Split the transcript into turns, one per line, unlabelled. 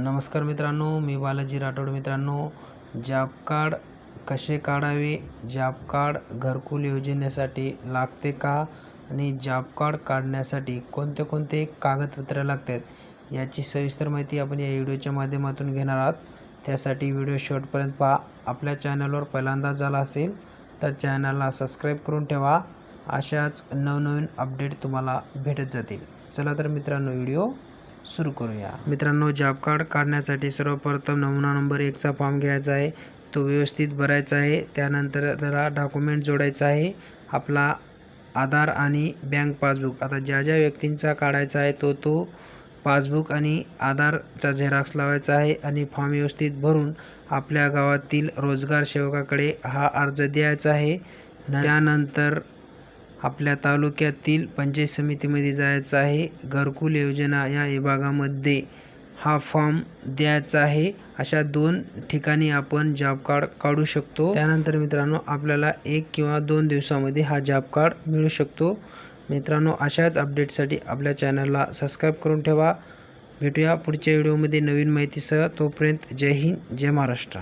नमस्कार मित्रांनो मी बालाजी राठोड मित्रांनो. जॉब कार्ड कसे काढावे? जॉब कार्ड घरकुल योजनेसाठी लागते का? आणि जॉब कार्ड काढण्यासाठी कोणते कोणते कागदपत्रे लागतात? याची सविस्तर माहिती आपण या व्हिडिओच्या माध्यमातून घेणार आहात. त्यासाठी व्हिडिओ शेवटपर्यंत पहा. आपल्या चॅनलवर पहिल्यांदा झाला असेल तर चॅनलला सबस्क्राईब करून ठेवा. अशाच नवनवीन अपडेट तुम्हाला भेटत जातील. चला तर मित्रांनो व्हिडिओ सुरू करूया. मित्रांनो जॉब कार्ड काढण्यासाठी सर्वप्रथम नमुना नंबर एकचा फॉर्म घ्यायचा आहे. तो व्यवस्थित भरायचा आहे. त्यानंतर जरा डॉक्युमेंट जोडायचा आहे. आपला आधार आणि बँक पासबुक आता ज्या ज्या व्यक्तींचा काढायचा आहे तो तो पासबुक आणि आधारचा झेरॉक्स लावायचा आहे आणि फॉर्म व्यवस्थित भरून आपल्या गावातील रोजगार सेवकाकडे हा अर्ज द्यायचा आहे. त्यानंतर आपल्या तालुक्यातील पंचायत समितीमध्ये जायचं आहे. घरकुल योजना या विभागामध्ये हा फॉर्म द्यायचा आहे. अशा दोन ठिकाणी आपण जॉब कार्ड काढू शकतो. त्यानंतर मित्रांनो आपल्याला एक किंवा दोन दिवसामध्ये हा जॉब कार्ड मिळू शकतो. मित्रांनो अशाच अपडेटसाठी आपल्या चॅनलला सबस्क्राईब करून ठेवा. भेटूया पुढच्या व्हिडिओमध्ये नवीन माहितीसह. तोपर्यंत जय हिंद जय महाराष्ट्र.